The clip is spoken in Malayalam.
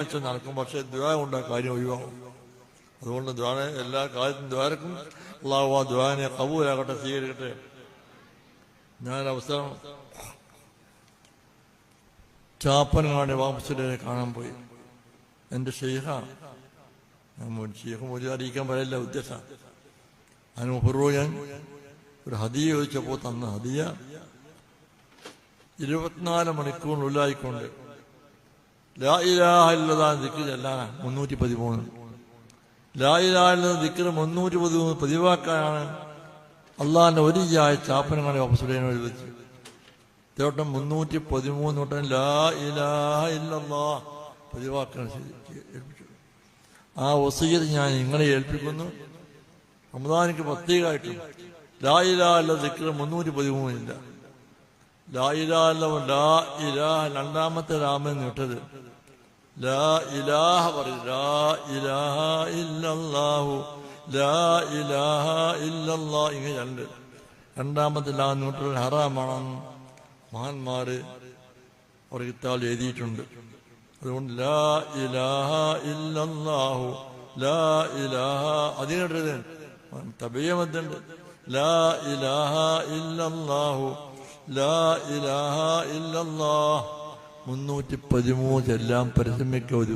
വെച്ച് നടക്കും. പക്ഷെ ദ്വാ കൊണ്ട് ആ കാര്യം ഒഴിവാകും. അതുകൊണ്ട് ദ്വാന എല്ലാ കാര്യത്തിനും ദ്വാരക്കും അള്ളാഹു ആ ദ്വാനെ കബൂലാകട്ടെ സ്വീകരിക്കട്ടെ. ഞാൻ അവസരം ചാപ്പനങ്ങാടി വാമസുലിനെ കാണാൻ പോയി. എന്റെ ഷെയ്ഹ ഷെയ്ഖ് മോദി അറിയിക്കാൻ പറയില്ല ഉദ്ദേശം. അതിന് ഞാൻ ഒരു ഹദിയ ചോദിച്ചപ്പോൾ തന്ന ഹദിയ. ഇരുപത്തിനാല് മണിക്കൂറിനുള്ളിലായിക്കൊണ്ട് മുന്നൂറ്റി പതിമൂന്ന് ലാ ദിക്കർ മുന്നൂറ്റി പതിമൂന്ന് പതിവാക്കാനാണ് അള്ളാഹിന്റെ ഒരു ജായ ചാപ്പനങ്ങളെ ഓപ്പസുലേനെ എഴുതിച്ചു ഇതോട്ടം മുന്നൂറ്റി പതിമൂന്ന് തൊട്ടം ലാ ഇലാഹ ഇല്ലല്ലാ പതിവാക്കാൻ ഏൽപ്പിച്ചു. ആ വസീയത്ത് ഞാൻ നിങ്ങളെ ഏൽപ്പിക്കുന്നു. റമദാനിക്ക് പ്രത്യേകമായിട്ടും ലാ ഇലാഹ ഇല്ല ദിക്കർ മുന്നൂറ്റി പതിമൂന്നില്ല ലാ ഇലാഹ ലാ ഇലാഹ രണ്ടാമത്തെ രാമൻ വിട്ടത് ലാ ഇലാഹ പറയും ലാ ഇലാഹ ഇല്ലല്ലാഹു. ലാ ഇലാഹ ഇല്ലല്ലാ ഇങ്ങനെ രണ്ട്. രണ്ടാമത്തെ ലാ നൂറ്റിൽ ഹറാമാണെന്ന് മഹാന്മാര് അവർ കിത്താൽ എഴുതിയിട്ടുണ്ട്. അതുകൊണ്ട് ലാ ഇലാഹ ഇല്ലല്ലാഹു. ലാ ഇലാഹ അതിനുണ്ട് തബയ്യമത്തുണ്ട് ലാ ഇലാഹ ഇല്ലല്ലാഹു. ലാ ഇലാഹ ഇല്ലല്ലാഹ്. മുന്നൂറ്റി പതിമൂന്ന് എല്ലാം പരിശ്രമിക്കുക ഒരു